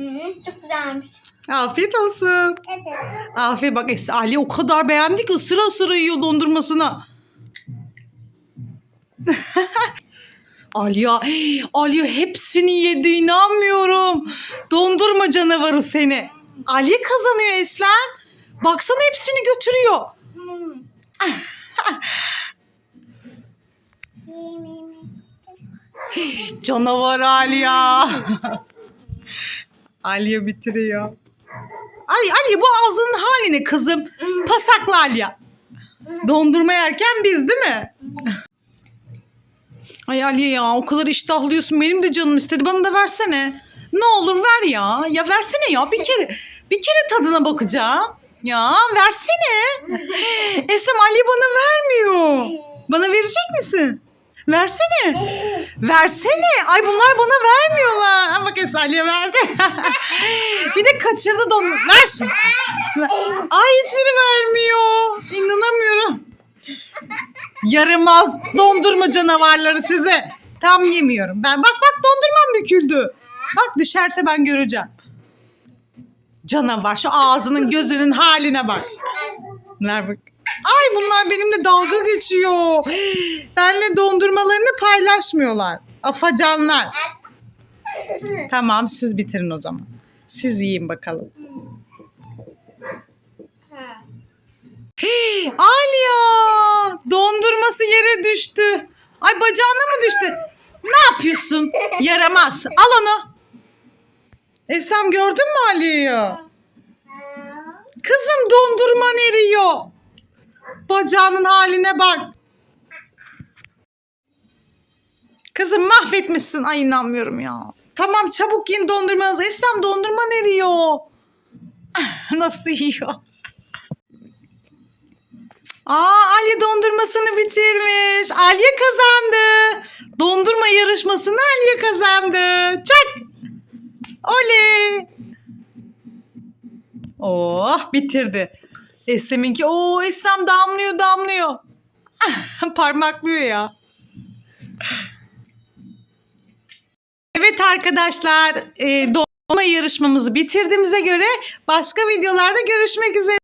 Hı, çok güzelmiş. Afiyet olsun. Evet. Afiyet bak Ali o kadar beğendi ki ısıra ısıra yiyor dondurmasını. Aliya, Aliya hepsini yedi inanmıyorum. Dondurma canavarı seni. Ali kazanıyor Eslem. Baksana hepsini götürüyor. Hı. Canavar Aliya. Aliye bitiriyor. Ali, Ali bu ağzının hali ne kızım? Pasaklı Aliya. Dondurma yerken biz değil mi? Ay Aliye ya o kadar iştahlıyorsun. Benim de canım istedi. Bana da versene. Ne olur ver ya. Ya versene ya. Bir kere bir kere tadına bakacağım. Ya versene. Esem Ali bana vermiyor. Bana verecek misin? Versene. Versene. Ay bunlar bana vermiyorlar. Ha bak Esem Ali'ye verdi. bir de kaçırdı don. Ver. şunu. Ay hiçbiri vermiyor. İnanamıyorum. Yaramaz dondurma canavarları size. Tam yemiyorum. Ben bak bak dondurmam büküldü. Bak düşerse ben göreceğim. Canavar şu ağzının gözünün haline bak. Bunlar bak. Ay bunlar benimle dalga geçiyor. Benle dondurmalarını paylaşmıyorlar. Afacanlar. Tamam siz bitirin o zaman. Siz yiyin bakalım. Hey, Alya! Dondurması yere düştü. Ay bacağına mı düştü? Ne yapıyorsun? Yaramaz. Al onu. Eslem gördün mü Alya'yı? Kızım dondurman eriyor. Bacağının haline bak. Kızım mahvetmişsin. Ay inanmıyorum ya. Tamam çabuk yiyin dondurmanızı. Eslem dondurman eriyor. Nasıl yiyor? Aa Alya dondurmasını bitirmiş. Alya kazandı. Dondurma yarışmasını Alya kazandı. Çak. Oley. Oh bitirdi. Eslem'inki o Eslem damlıyor damlıyor. Parmaklıyor ya. Evet arkadaşlar e, dondurma yarışmamızı bitirdiğimize göre başka videolarda görüşmek üzere.